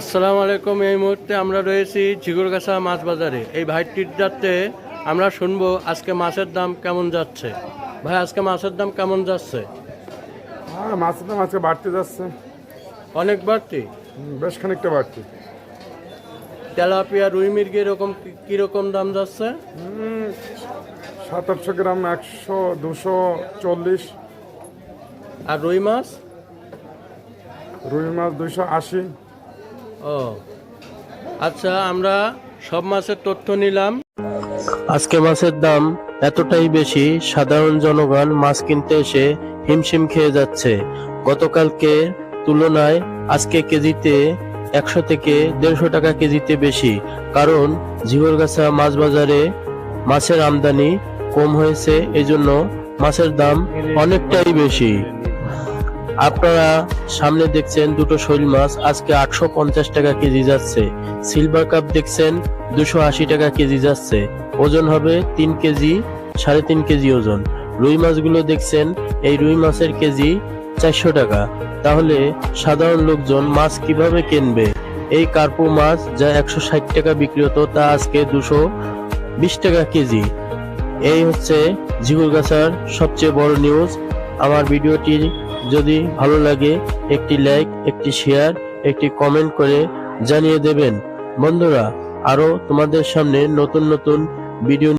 আসসালামু আলাইকুম এই মুহূর্তে আমরা রয়েছি ঝিগুরগাছা মাছ বাজারে। এই ভাইটির যাতে আমরা শুনব আজকে মাছের দাম কেমন যাচ্ছে। ভাই আজকে মাছের দাম কেমন যাচ্ছে? হ্যাঁ মাছের দাম আজকে বাড়তে যাচ্ছে। অনেক বাড়তি? বেশ খানিকটা বাড়তি। তেলাপিয়া রুই মির্গি এরকম কীরকম দাম যাচ্ছে? হুম, সাত আটশো গ্রাম একশো দুশো চল্লিশ। আর রুই মাছ? রুই মাছ দুইশো আশি। ও। আচ্ছা আমরা সব মাছের তথ্য নিলাম। আজকে মাছের দাম এতটাই বেশি, সাধারণ জনগণ মাছ কিনতে এসে হিমশিম খেয়ে যাচ্ছে। গতকালকে তুলনায় আজকে কেজিতে একশো থেকে দেড়শো টাকা কেজিতে বেশি। কারণ ঝিগরগাছা মাছ বাজারে মাছের আমদানি কম হয়েছে, এজন্য মাছের দাম অনেকটাই বেশি। আপনারা সামনে দেখছেন দুটো শৈল মাছ, আজকে আটশো পঞ্চাশ টাকা কেজি যাচ্ছে। সিলভার কাপ দেখছেন দুশো আশি টাকা কেজি যাচ্ছে। ওজন হবে তিন কেজি, সাড়ে তিন কেজি ওজন। রুই মাছগুলো দেখছেন, এই রুই মাছের কেজি চারশো টাকা। তাহলে সাধারণ লোকজন মাছ কীভাবে কিনবে? এই কার্পু মাছ যা একশো ষাট টাকা বিক্রি হতো, তা আজকে দুশো বিশ টাকা কেজি। এই হচ্ছে ঝিগুরগাছার সবচেয়ে বড় নিউজ আমার ভিডিওটি যদি ভালো লাগে, একটি লাইক, একটি শেয়ার, একটি কমেন্ট করে জানিয়ে দেবেন। বন্ধুরা আরও তোমাদের সামনে নতুন নতুন ভিডিও